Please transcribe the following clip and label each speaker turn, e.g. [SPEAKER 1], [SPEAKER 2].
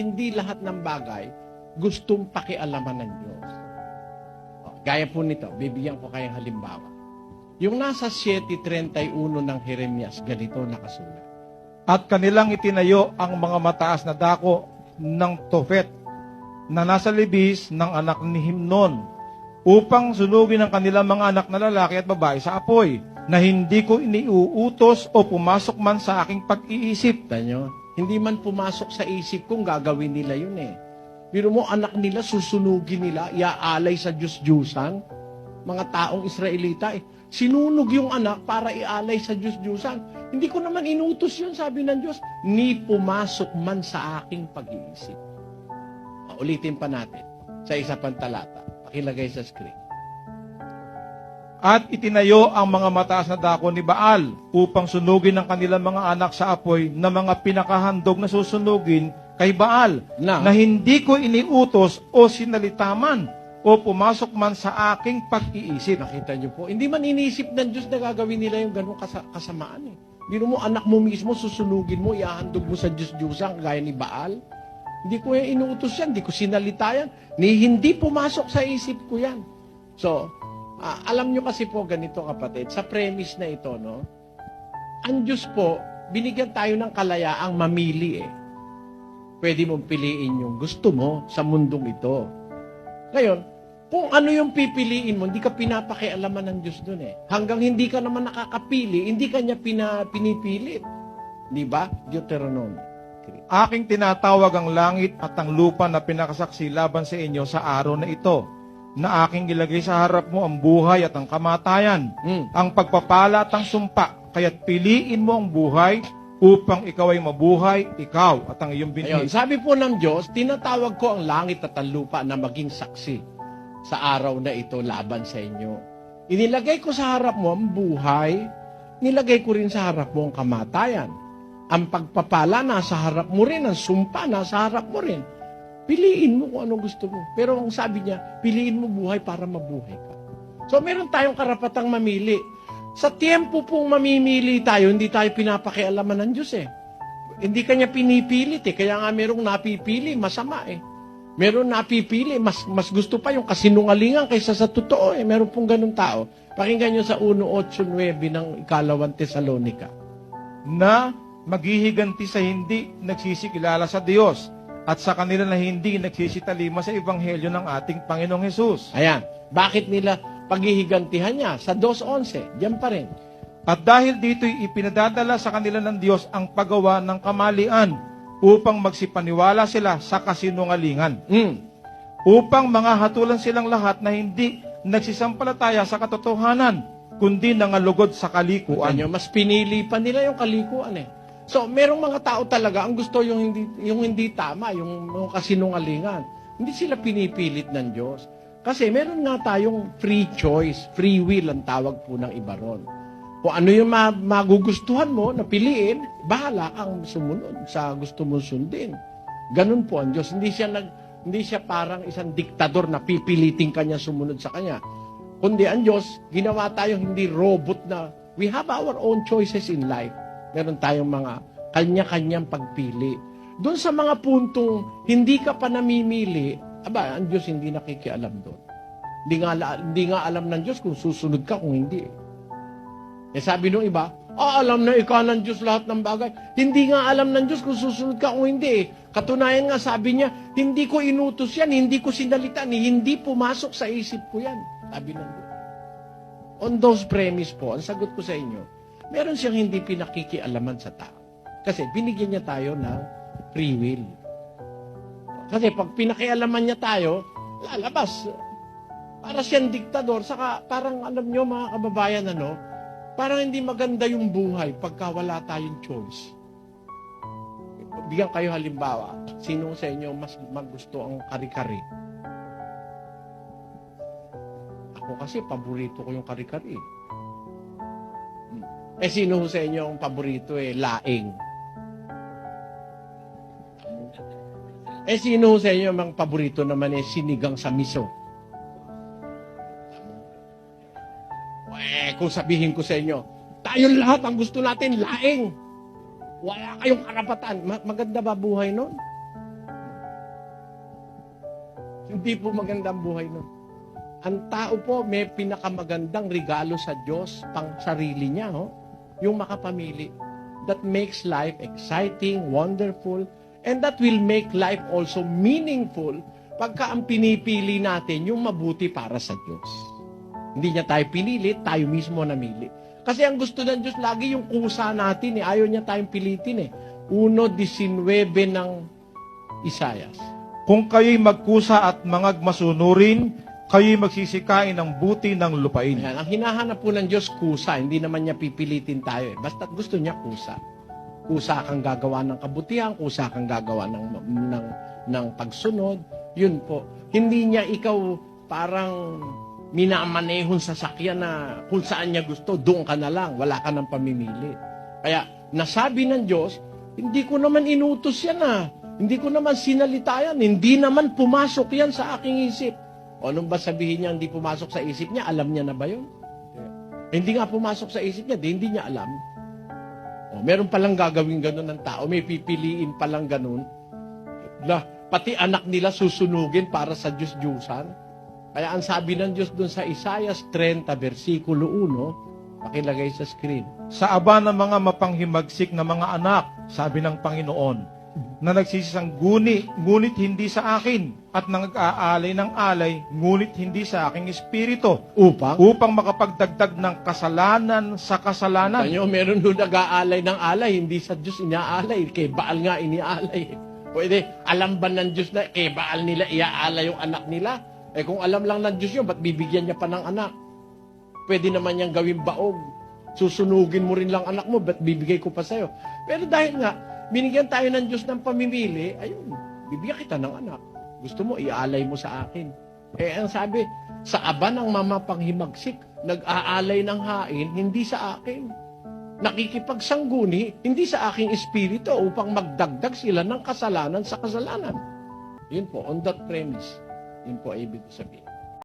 [SPEAKER 1] hindi lahat ng bagay gustong pakialaman ng Diyos. O, Gaya po nito, bibigyan ko kayong halimbawa. Yung nasa 7.31 ng Jeremias, ganito nakasulat.
[SPEAKER 2] At kanilang itinayo ang mga mataas na dako ng Tofet na nasa libis ng anak ni Himnon upang sunugin ang kanilang mga anak na lalaki at babae sa apoy na hindi ko iniuutos o pumasok man sa aking pag-iisip.
[SPEAKER 1] Kita nyo? Hindi man pumasok sa isip kong gagawin nila yun eh. Biro mo, anak nila, susunugin nila, iaalay sa Diyos-Diyusan. Mga taong Israelita eh. Sinunog yung anak para ialay sa Diyos-Diyusan. Hindi ko naman inutos yun, sabi ng Diyos. Ni pumasok man sa aking pag-iisip. Ulitin pa natin sa isa pang talata. Pakilagay sa screen.
[SPEAKER 2] At itinayo ang mga mataas na dako ni Baal upang sunugin ang kanilang mga anak sa apoy na mga pinakahandog na susunugin kay Baal
[SPEAKER 1] Na,
[SPEAKER 2] na hindi ko iniutos o sinalitaman o pumasok man sa aking pag-iisip.
[SPEAKER 1] Nakita niyo po, hindi man inisip ng Diyos na gagawin nila yung ganong kasa- kasamaan eh. Biro mo, anak mo mismo, susunugin mo, iahandog mo sa Diyos-Diyusan, gaya ni Baal. Hindi ko yan inuutos yan, hindi ko sinalita yan, ni hindi pumasok sa isip ko yan. So, ah, alam nyo kasi po ganito kapatid, sa premise na ito, no, ang Diyos po, binigyan tayo ng kalayaang mamili eh. Pwede mong piliin yung gusto mo sa mundong ito. Ngayon, kung ano yung pipiliin mo, hindi ka pinapakialaman ng Diyos doon eh. Hanggang hindi ka naman nakakapili, hindi ka niya pina, pinipilit. Di ba? Deuteronomy.
[SPEAKER 2] Aking tinatawag ang langit at ang lupa na pinakasaksi laban sa inyo sa araw na ito, na aking ilagay sa harap mo ang buhay at ang kamatayan,
[SPEAKER 1] Hmm.
[SPEAKER 2] ang pagpapala at ang sumpa, kaya't piliin mo ang buhay upang ikaw ay mabuhay, ikaw at ang iyong
[SPEAKER 1] Ayun,
[SPEAKER 2] binhi.
[SPEAKER 1] sabi po ng Diyos, tinatawag ko ang langit at ang lupa na maging saksi sa araw na ito laban sa inyo. Inilagay ko sa harap mo ang buhay, nilagay ko rin sa harap mo ang kamatayan. Ang pagpapala nasa harap mo rin, ang sumpa nasa harap mo rin. Piliin mo kung anong gusto mo. Pero ang sabi niya, piliin mo buhay para mabuhay ka. So meron tayong karapatang mamili. Sa tiempo pong mamimili tayo, hindi tayo pinapakialaman ng Diyos eh. Hindi kanya pinipilit eh. Kaya nga merong napipili, masama eh. Meron napipili, mas, mas gusto pa yung kasinungalingan kaysa sa totoo eh. Meron pong ganun tao. Pakinggan nyo sa 1.8.9 ng ikalawang Tesalonika.
[SPEAKER 2] na maghihiganti sa hindi nagsisikilala sa Diyos at sa kanila na hindi nagsisitalima sa ebanghelyo ng ating Panginoong Hesus.
[SPEAKER 1] Ayan. Bakit nila paghihigantihan niya? Sa 2.11. Diyan pa rin.
[SPEAKER 2] At dahil dito'y ipinadadala sa kanila ng Diyos ang paggawa ng kamalian upang magsipaniwala sila sa kasinungalingan.
[SPEAKER 1] Mm.
[SPEAKER 2] Upang mga hatulan silang lahat na hindi nagsisampalataya sa katotohanan, kundi nangalugod sa kalikuan.
[SPEAKER 1] Ano, mas pinili pa nila yung kalikuan eh. So, merong mga tao talaga ang gusto yung hindi yung hindi tama, yung, yung kasinungalingan. Hindi sila pinipilit ng Diyos. Kasi meron nga tayong free choice, free will ang tawag po ng iba ron. Kung ano yung ma- magugustuhan mo na piliin, bahala kang sumunod sa gusto mong sundin. Ganun po ang Diyos. Hindi siya nag hindi siya parang isang diktador na pipilitin kanya sumunod sa kanya. Kundi ang Diyos, ginawa tayo hindi robot na we have our own choices in life. Meron tayong mga kanya-kanyang pagpili. Doon sa mga puntong hindi ka pa namimili, aba, ang Diyos hindi nakikialam doon. Hindi nga, hindi nga alam ng Diyos kung susunod ka kung hindi. Eh sabi nung iba, ah, alam na ikaw ng Diyos lahat ng bagay. Hindi nga alam ng Diyos kung susunod ka kung hindi. eh. Katunayan nga sabi niya, hindi ko inutos yan, hindi ko sinalita, ni hindi pumasok sa isip ko yan. Sabi ng Diyos. On those premise po, ang sagot ko sa inyo, meron siyang hindi pinakikialaman sa tao. Kasi binigyan niya tayo ng free will. Kasi pag pinakialaman niya tayo, lalabas. Para siyang diktador, saka parang alam niyo mga kababayan, ano, parang hindi maganda yung buhay pagka wala tayong choice. Bigyan kayo halimbawa, sino sa inyo mas magusto ang kari-kari? Ako kasi, paborito ko yung kari-kari. Eh, sino sa inyo ang paborito eh? Laing. Eh, sino sa inyo ang paborito naman eh? Sinigang sa miso. Eh, kung sabihin ko sa inyo, tayo lahat ang gusto natin, laing. Wala kayong karapatan. Ma- maganda ba buhay nun? Hindi po maganda ang buhay nun. Ang tao po may pinakamagandang regalo sa Diyos pang sarili niya, ho? Yung makapamili. That makes life exciting, wonderful, and that will make life also meaningful pagka ang pinipili natin yung mabuti para sa Diyos. Hindi niya tayo pinili, tayo mismo namili. Kasi ang gusto ng Diyos lagi yung kusa natin, eh. ayaw niya tayong pilitin. Eh. 1.19 ng Isayas.
[SPEAKER 2] Kung kayo'y magkusa at mangag masunurin, kayo'y magsisikain ng buti ng lupain.
[SPEAKER 1] Ayan, ang hinahanap po ng Diyos kusa, hindi naman niya pipilitin tayo. Eh. Basta gusto niya kusa. Kusa kang gagawa ng kabutihan, kusa kang gagawa ng, ng, ng pagsunod. Yun po. Hindi niya ikaw parang minamanehon sa sakyan na kung saan niya gusto, doon ka na lang. Wala ka ng pamimili. Kaya nasabi ng Diyos, hindi ko naman inutos yan ah. Hindi ko naman sinalita yan. Hindi naman pumasok yan sa aking isip. O anong ba sabihin niya hindi pumasok sa isip niya? Alam niya na ba yun? Hindi nga pumasok sa isip niya, di hindi niya alam. O, meron palang gagawin ganun ng tao, may pipiliin palang ganun. La, pati anak nila susunugin para sa Diyos-Diyusan. Kaya ang sabi ng Diyos dun sa Isaias 30, versikulo 1, pakilagay sa screen.
[SPEAKER 2] Sa aba ng mga mapanghimagsik na mga anak, sabi ng Panginoon, na nagsisisang guni, ngunit hindi sa akin, at nag-aalay ng alay, ngunit hindi sa aking espiritu,
[SPEAKER 1] Upang,
[SPEAKER 2] upang makapagdagdag ng kasalanan sa kasalanan.
[SPEAKER 1] Tanyo, meron doon nag-aalay ng alay, hindi sa Diyos inaalay, kay Baal nga iniaalay. Pwede, alam ba ng Diyos na kay Baal nila iaalay yung anak nila? Eh kung alam lang ng Diyos yun, ba't bibigyan niya pa ng anak? Pwede naman niyang gawin baog. Susunugin mo rin lang anak mo, ba't bibigay ko pa sa'yo? Pero dahil nga, binigyan tayo ng Diyos ng pamimili, ayun, bibigyan kita ng anak. Gusto mo, iaalay mo sa akin. Eh, ang sabi, sa aba ng mamapanghimagsik, nag-aalay ng hain, hindi sa akin. Nakikipagsangguni, hindi sa aking espiritu upang magdagdag sila ng kasalanan sa kasalanan. Yun po, on that premise. Yun po ay ibig sabihin.